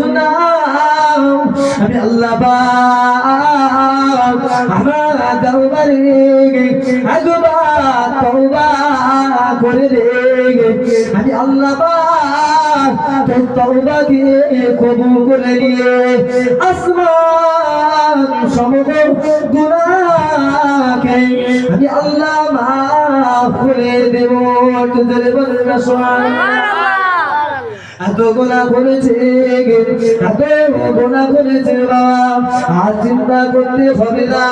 শোনাও আমি আল্লাহ আমার দরবারে একবার তওবা করে রে আমি আল্লাহ তোর তওবাকে কবুল করে নিয়ে আসমান সমগ্র আমি আল্লাহ করে দেব। তোদের বলরা এত গোনা করেছে এত গোনা করেছে বাবা। আর চিন্তা করতে হবে না,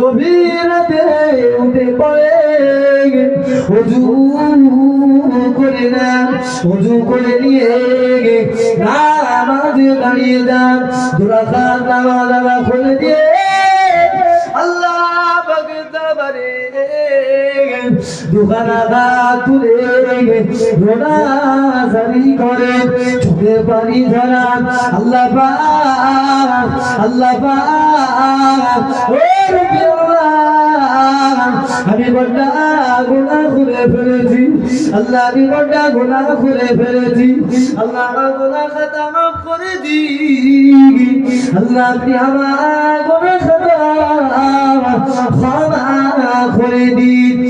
গভীর রাতে উঠে পড়ে উজু করে না উজু করে নিয়ে নামাজে দাঁড়িয়ে যান, দুরাকার নামাজ আবার খুলে দিয়ে আল্লাহ ভগতবারে দুখানা তুলে রোনা জারি করে চোখে পানি ধরা আল্লাহ আল্লাহ আমি বড় গুনাহ করে ফেলেছি, আল্লাহ, আমি বড় গুনাহ করে ফেলেছি, আল্লাহ, আমার গুনাহ খাতা মাফ করে দি। আল্লাহ, আপনি আমার গুনাহ খাতা করে দিন।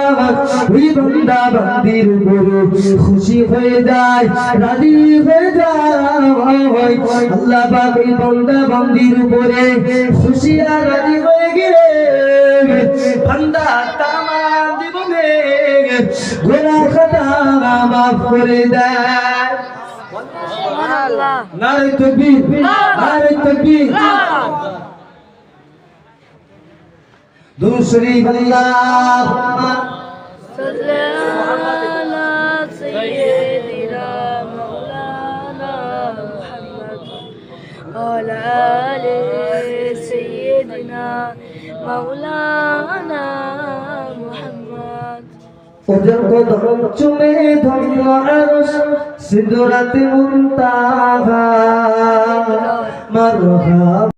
ওই বান্দা বান্দির উপর খুশি হয়ে যায়, রাজি হয়ে যায়। আল্লাহ পাক ওই বান্দা বান্দির উপরে খুশি আর রাজি হয়ে গেলে, বান্দা তামাম জীবনে গুনাহ খাতা মাফ على سيدنا مولانا محمد وجب ضربتم ضم عرش سدرة منتهى مرحبا